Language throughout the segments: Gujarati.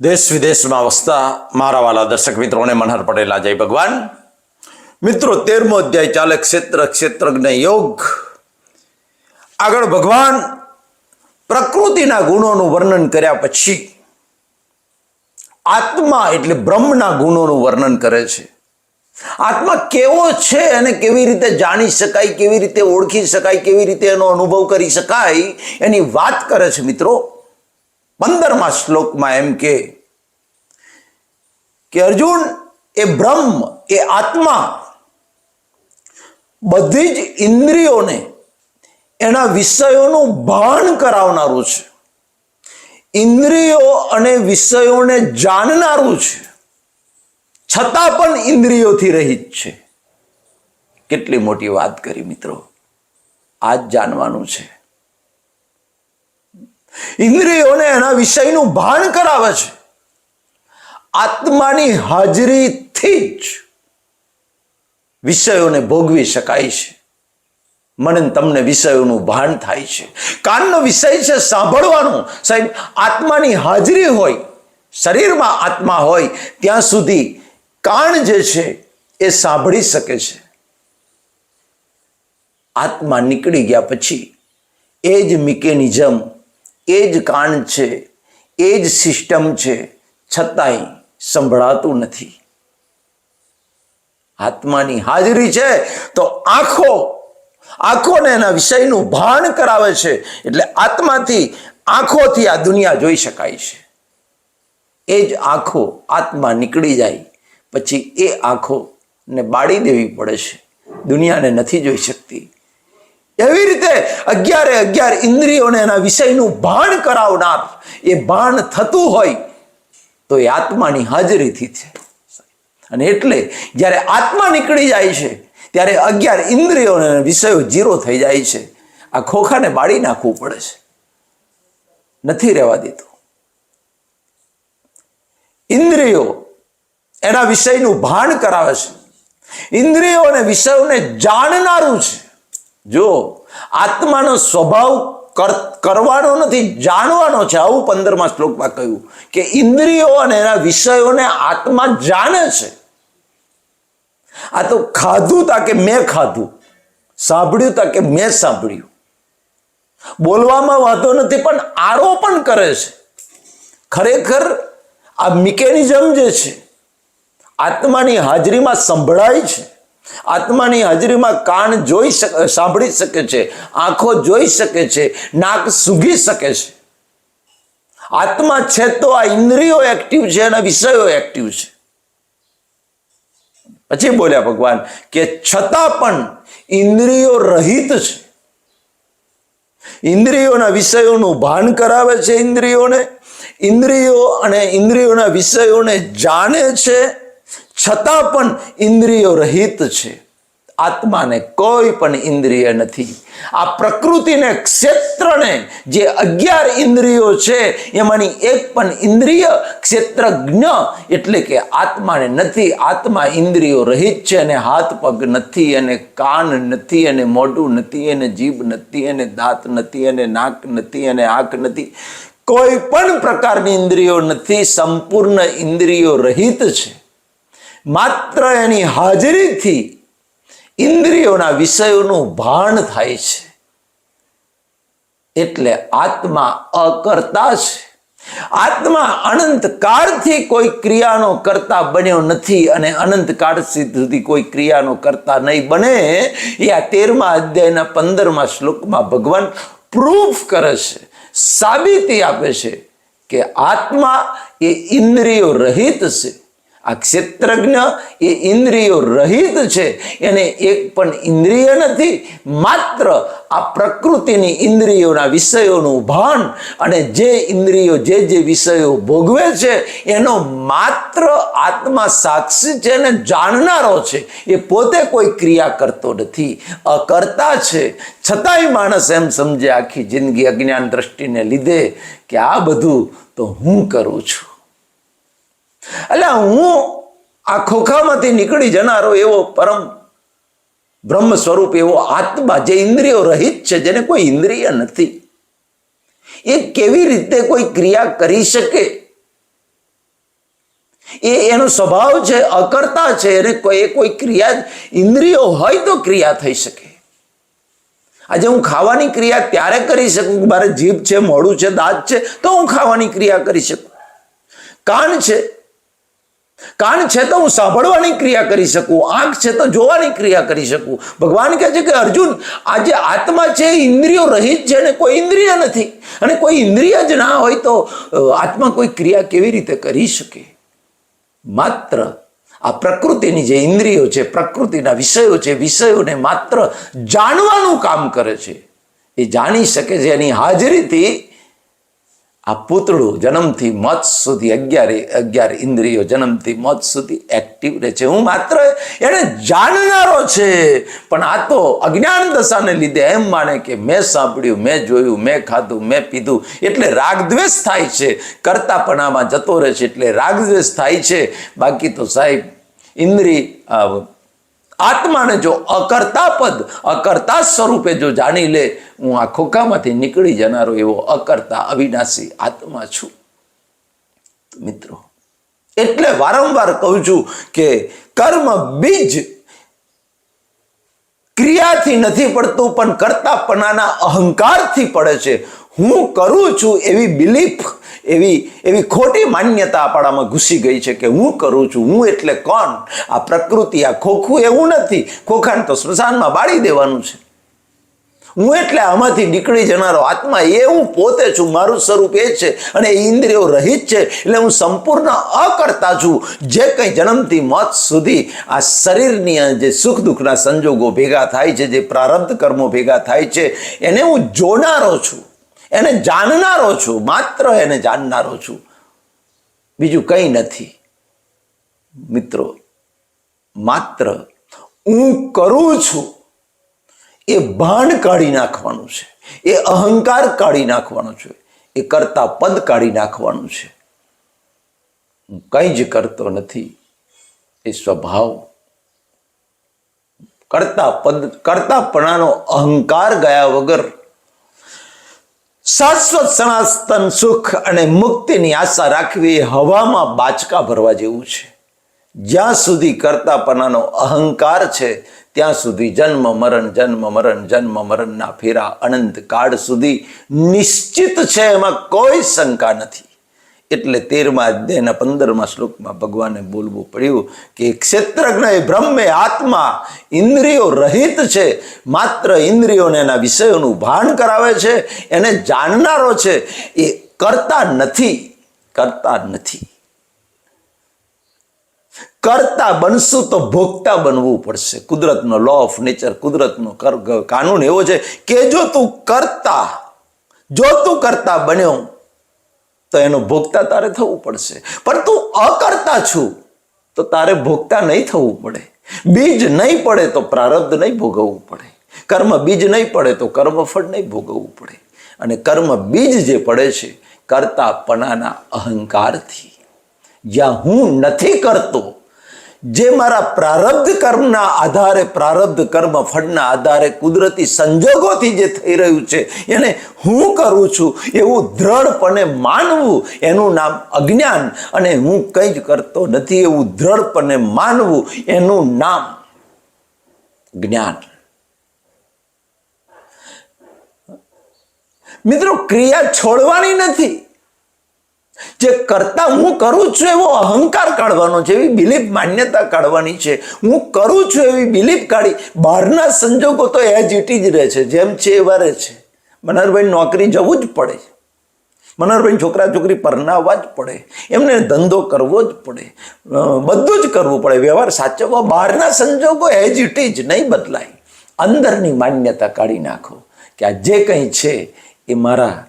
દેશ વિદેશમાં વસતા મારા વાલા દર્શક મિત્રોને મનહર પટેલા જય ભગવાન. મિત્રો, તેરમો અધ્યાય ચાલે ક્ષેત્ર, ક્ષેત્રજ્ઞ યોગ. આગળ ભગવાન પ્રકૃતિના ગુણોનું વર્ણન કર્યા પછી આત્મા એટલે બ્રહ્મના ગુણોનું વર્ણન કરે છે. આત્મા કેવો છે અને કેવી રીતે જાણી શકાય, કેવી રીતે ઓળખી શકાય, કેવી રીતે એનો અનુભવ કરી શકાય એની વાત કરે છે મિત્રો. પંદરમા શ્લોકમાં એમ કે કે અર્જુન એ બ્રહ્મ, એ આત્મા બધી જ ઇન્દ્રિયોને એના વિષયોનું ભાન કરાવનારું છે. ઇન્દ્રિયો અને વિષયોને જાણનારું છે. છતાં પણ ઇન્દ્રિયોથી રહિત છે. કેટલી મોટી વાત કરી મિત્રો. આ જ જાણવાનું છે. ઇન્દ્રિયોને એના વિષયનું ભાન કરાવે છે. આત્માની હાજરીથી જ વિષયોને ભોગવી શકાય છે. મને તમને વિષયોનું ભાન થાય છે. કાનનો વિષય છે સાંભળવાનું. સાહેબ, આત્માની હાજરી હોય, શરીરમાં આત્મા હોય, ત્યાં સુધી કાન જે છે એ સાંભળી શકે છે. આત્મા નીકળી ગયા પછી એ જ મિકેનિઝમ એ જ કાન છે, એ જ સિસ્ટમ છે, છતાંય સંભળાતું નથી. આત્માની હાજરી છે તો આંખો, આંખોને એના વિષયનું ભાન કરાવે છે, એટલે આત્માથી, આંખોથી આ દુનિયા જોઈ શકાય છે. એ જ આંખો, આત્મા નીકળી જાય, પછી એ આંખોને બાળી દેવી પડે છે. દુનિયાને નથી જોઈ શકતી. એવી રીતે અગિયારે અગિયાર ઇન્દ્રિયોને એના વિષયનું ભાન કરાવનાર એ ભાન થતું હોય તો એ આત્માની હાજરીથી છે. અને એટલે જ્યારે આત્મા નીકળી જાય છે, ત્યારે અગિયાર ઇન્દ્રિયો અને વિષયો જીરો થઈ જાય છે. આ ખોખાને બાળી નાખવું પડે છે. નથી રહેવા દેતું. ઇન્દ્રિયો એના વિષયનું ભાન કરાવે છે. ઇન્દ્રિયો અને વિષયોને જાણનારું છે. જો આત્માનો સ્વભાવ કરવાનો નથી, જાણવાનો છે. આવું પંદરમા શ્લોકમાં કહ્યું કે ઇન્દ્રિયો અને એના વિષયોને આત્મા જાણે છે. આ તો ખાધું તા કે મેં ખાધું? સાંભળ્યું તા કે મેં સાંભળ્યું? બોલવામાં વાંધો નથી, પણ આરોપણ કરે છે. ખરેખર આ મિકેનિઝમ જે છે, આત્માની હાજરીમાં સંભળાય છે. આત્માની હાજરીમાં કાન જોઈ સાંભળી શકે છે, આંખો જોઈ શકે છે, નાક સૂંઘી શકે છે. આત્મા છે તો આ ઇન્દ્રિયો એક્ટિવ છે અને વિષયો એક્ટિવ છે. પછી બોલ્યા ભગવાન કે છતાં પણ ઇન્દ્રિયો રહિત છે. ઇન્દ્રિયોના વિષયોનું ભાન કરાવે છે ઇન્દ્રિયોને, ઇન્દ્રિયો અને ઇન્દ્રિયોના વિષયોને જાણે છે છતાં પણ ઇન્દ્રિયો રહિત છે. આત્માને કોઈ પણ ઇન્દ્રિય નથી. આ પ્રકૃતિને, ક્ષેત્રને જે અગિયાર ઇન્દ્રિયો છે, એમાંની એક પણ ઇન્દ્રિય ક્ષેત્રજ્ઞ એટલે કે આત્માને નથી. આત્મા ઇન્દ્રિયો રહિત છે અને હાથ પગ નથી અને કાન નથી અને મોઢું નથી અને જીભ નથી અને દાંત નથી અને નાક નથી અને આંખ નથી. કોઈ પણ પ્રકારની ઇન્દ્રિયો નથી. સંપૂર્ણ ઇન્દ્રિયો રહિત છે. માત્ર એની હાજરીથી ઇન્દ્રિયોના વિષયોનું ભાન થાય છે. એટલે આત્મા અકર્તા છે. આત્મા અનંત કાળથી કોઈ ક્રિયાનો કરતા બન્યો નથી અને અનંત કાળ સુધી કોઈ ક્રિયાનો કરતા નહીં બને એ આ તેરમા અધ્યાયના પંદરમા શ્લોકમાં ભગવાન પ્રૂફ કરે છે, સાબિતી આપે છે કે આત્મા એ ઇન્દ્રિયો રહિત છે. આ ક્ષેત્રજ્ઞ એ ઇન્દ્રિયો રહિત છે. એને એક પણ ઇન્દ્રિય નથી, માત્ર આ પ્રકૃતિની ઇન્દ્રિયોના વિષયોનું ભાન અને જે ઇન્દ્રિયો જે જે વિષયો ભોગવે છે, એનો માત્ર આત્મા સાક્ષી છે અને જાણનારો છે. એ પોતે કોઈ ક્રિયા કરતો નથી, અકર્તા છે. છતાંય માણસ એમ સમજે આખી જિંદગી અજ્ઞાન દ્રષ્ટિને લીધે કે આ બધું તો હું કરું છું. એટલે હું આ ખોખામાંથી નીકળી જનારો એવો પરમ બ્રહ્મ સ્વરૂપ, એવો આત્મા જે ઇન્દ્રિયો રહિત છે, જેને કોઈ ઇન્દ્રિય નથી. એ કેવી રીતે કોઈ ક્રિયા કરી શકે? એ એનો સ્વભાવ છે, અકર્તા છે, એને કોઈ કોઈ ક્રિયા, ઇન્દ્રિયો હોય તો ક્રિયા થઈ શકે. આજે હું ખાવાની ક્રિયા ત્યારે કરી શકું મારે જીભ છે મોડું છે, દાંત છે, તો હું ખાવાની ક્રિયા કરી શકું. કાન છે કાન છે તો હું સાંભળવાની ક્રિયા કરી શકું, આંખ છે તો જોવાની ક્રિયા કરી શકું. ભગવાન કહે છે કે, અર્જુન આ જે આત્મા છે ઇન્દ્રિયો રહિત છે અને કોઈ ઇન્દ્રિય નથી. અને કોઈ ઇન્દ્રિય જ ના હોય તો આત્મા કોઈ ક્રિયા કેવી રીતે કરી શકે? માત્ર આ પ્રકૃતિની જે ઇન્દ્રિયો છે, પ્રકૃતિના વિષયો છે, વિષયોને માત્ર જાણવાનું કામ કરે છે. એ જાણી શકે છે, એની હાજરીથી આ પૂતળું જન્મથી મોત સુધી અગિયારે અગિયાર ઇન્દ્રિયો જન્મથી મોત સુધી એક્ટિવ રહે છે. હું માત્ર એને જાણનારો છે. પણ આ તો અજ્ઞાન દશાને લીધે એમ માને કે મેં સાંભળ્યું, મેં જોયું, મેં ખાધું, મેં પીધું. એટલે રાગદ્વેષ થાય છે. કરતાપણામાં જતો રહે છે. એટલે રાગદ્વેષ થાય છે. બાકી તો સાહેબ, ઇન્દ્રિય આત્માને જો અકર્તા પદ અકર્તા સ્વરૂપે જો જાણી લે, હું આ ખોખામાંથી નીકળી જનારો એવો અકર્તા, અવિનાશી આત્મા છું. મિત્રો, એટલે વારંવાર કહું છું કે કર્મ બીજ ક્રિયાથી નથી પડતું, પણ કરતાપણાના અહંકારથી પડે છે. હું કરું છું એવી બિલીફ એવી એવી ખોટી માન્યતા આપણામાં ઘૂસી ગઈ છે કે હું કરું છું, હું એટલે કોણ? આ પ્રકૃતિ, આ ખોખું એવું નથી. ખોખાને તો સ્મશાનમાં બાળી દેવાનું છે. હું એટલે આમાંથી નીકળી જનારો આત્મા એ હું પોતે છું, મારું સ્વરૂપ એ છે અને એ ઇન્દ્રિયો રહિત છે. એટલે હું સંપૂર્ણ અકર્તા છું. જે કંઈ જન્મથી મોત સુધી આ શરીરની જે સુખ દુઃખના સંજોગો ભેગા થાય છે, જે પ્રારબ્ધ કર્મો ભેગા થાય છે, એને હું જોનારો છું. એને જાણનારો છું, માત્ર એને જાણનારો છું. બીજું કંઈ નથી. મિત્રો, માત્ર હું કરું છું, એ ભાન કાઢી નાખવાનું છે, એ અહંકાર કાઢી નાખવાનો છે, એ કરતા પદ કાઢી નાખવાનું છે. હું કંઈ જ કરતો નથી, એ સ્વભાવ. કરતા પદ, કરતાપણાનો અહંકાર ગયા વગર શાશ્વત સનાતન સુખ અને મુક્તિની આશા રાખવી હવામાં બાચકા ભરવા જેવું છે. જ્યાં સુધી કરતાપણાનો અહંકાર છે, ત્યાં સુધી જન્મ મરણ જન્મ મરણ, જન્મ મરણના ફેરા અનંત કાળ સુધી નિશ્ચિત છે, એમાં કોઈ શંકા નથી. એટલે તેરમા અધ્યાયના પંદરમા શ્લોકમાં ભગવાને બોલવું પડ્યું કે ક્ષેત્રજ્ઞ બ્રહ્મ આત્મા ઇન્દ્રિયો રહિત છે. માત્ર ઇન્દ્રિયોને એના વિષયોનું ભાન કરાવે છે. એને જાણનારો છે. એ કરતા નથી. કરતા નથી. કરતા બનશું તો ભોગતા બનવું પડશે. કુદરતનો લો ઓફ નેચર કુદરતનો કાનૂન એવો છે કે જો તું કરતા, જો તું કરતા બન્યો તો એનો ભોગતા તારે થવું પડશે. પણ તું અકર્તા છું, તો તારે ભોગતા નહીં થવું પડે. બીજ નહીં પડે તો પ્રારબ્ધ નહીં ભોગવવું પડે. કર્મ બીજ નહીં પડે તો કર્મફળ નહીં ભોગવવું પડે. અને કર્મ બીજ જે પડે છે, કરતાપણાના અહંકારથી. જ્યાં હું નથી કરતો જે મારા પ્રારબ્ધ કર્મના આધારે પ્રારબ્ધ કર્મ ફળના આધારે કુદરતી સંજોગોથી જે થઈ રહ્યું છે, એને હું કરું છું, એવું દ્રઢપણે માનવું, એનું નામ અજ્ઞાન અને હું કંઈ જ કરતો નથી, એવું દ્રઢપણે માનવું, એનું નામ જ્ઞાન. મિત્રો, ક્રિયા છોડવાની નથી. જે કરતા હું કરું છું એવો અહંકાર કાઢવાનો છે, એવી બિલીફ માન્યતા કાઢવાની છે. હું કરું છું એવી બિલીફ કાઢી. બહારના સંજોગો તો એજ ઇટી જ રહે છે, જેમ છે એવા રહે છે. મનહરભાઈ નોકરી જવું જ પડે. મનોહરભાઈ છોકરા છોકરી પરણાવવા જ પડે. એમને ધંધો કરવો જ પડે. બધું જ કરવું પડે. વ્યવહાર સાચવવા, બહારના સંજોગો એજ ઇટ જ નહીં બદલાય. અંદરની માન્યતા કાઢી નાખો કે આ જે કંઈ છે એ મારા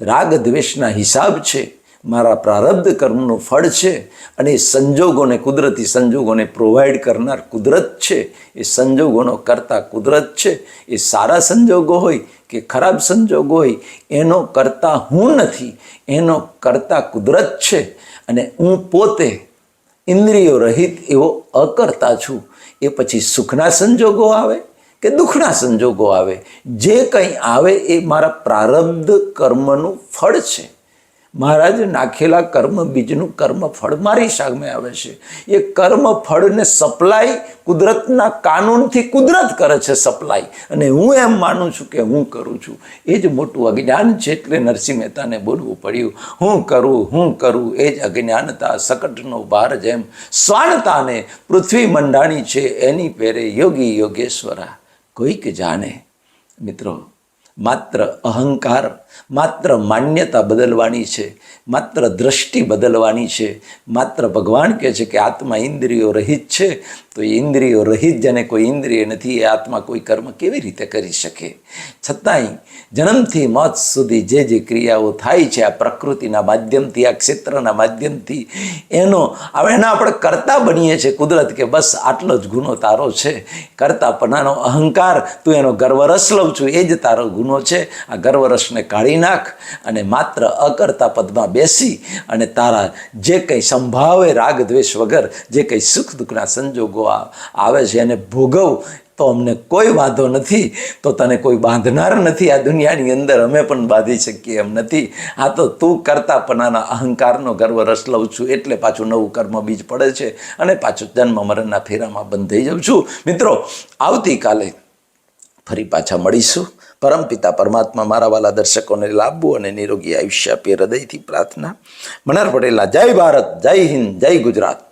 રાગ દ્વેષના હિસાબ છે. મારા પ્રારબ્ધ કર્મનું ફળ છે અને એ સંજોગોને, કુદરતી સંજોગોને પ્રોવાઈડ કરનાર કુદરત છે. એ સંજોગોનો કરતા કુદરત છે. એ સારા સંજોગો હોય કે ખરાબ સંજોગો હોય, એનો કરતા હું નથી. એનો કરતા કુદરત છે અને હું પોતે ઇન્દ્રિયો રહિત એવો અકર્તા છું. એ પછી સુખના સંજોગો આવે કે દુઃખના સંજોગો આવે? જે કંઈ આવે એ મારા પ્રારબ્ધ કર્મનું ફળ છે. મહારાજે નાખેલા કર્મ, બીજનું કર્મ ફળ મારી સામે આવે છે. એ કર્મ ફળને સપ્લાય કુદરતના કાનૂનથી કુદરત કરે છે સપ્લાય. અને હું એમ માનું છું કે હું કરું છું. એ જ મોટું અજ્ઞાન છે એટલે નરસિંહ મહેતાને બોલવું પડ્યું. હું કરું હું કરું. એ જ અજ્ઞાનતા, સકટનો ભાર જેમ સ્વાનતાને પૃથ્વી મંડાણી છે, એની પેરે યોગી યોગેશ્વરા. કોઈક જાણે, મિત્રો, માત્ર અહંકાર માત્ર માન્યતા બદલવાની છે, માત્ર દ્રષ્ટિ બદલવાની છે. માત્ર ભગવાન કહે છે કે આત્મા ઇન્દ્રિયો રહિત છે, તો એ ઇન્દ્રિયો રહિત જેને કોઈ ઇન્દ્રિય નથી, એ આત્મા કોઈ કર્મ કેવી રીતે કરી શકે? છતાંય જન્મથી મોત સુધી જે જે ક્રિયાઓ થાય છે, આ પ્રકૃતિના માધ્યમથી, આ ક્ષેત્રના માધ્યમથી, એનો હવે એના આપણે કરતા બનીએ છીએ. કુદરત કે બસ આટલો જ ગુનો તારો છે. કરતાપણાનો અહંકાર, તું એનો ગર્વરસ લઉં છું, એ જ તારો ગુનો છે. આ ગર્વરસને કાઢી નાખ અને માત્ર અકર્તા પદમાં બેસી અને તારા જે કંઈ સંભાવે રાગ દ્વેષ વગર, જે કંઈ સુખ દુઃખના સંજોગો આવે છે એને ભોગવ, તો અમને કોઈ વાંધો નથી. તો તને કોઈ બાંધનાર નથી આ દુનિયાની અંદર. અમે પણ બાંધી શકીએ એમ નથી. આ તો તું કરતાપણાના અહંકારનો ગર્વ રસ લઉં છું. એટલે પાછું નવું કર્મ બીજ પડે છે અને પાછું જન્મ મરણના ફેરામાં બંધ થઈ જાઉં છું. મિત્રો, આવતીકાલે ફરી પાછા મળીશું. પરમપિતા પરમાત્મા મારા વાલા દર્શકોને લાભવું અને નિરોગી આયુષ્ય આપીએ હૃદયથી પ્રાર્થના. મનાર પટેલના જય ભારત, જય હિન્દ, જય ગુજરાત.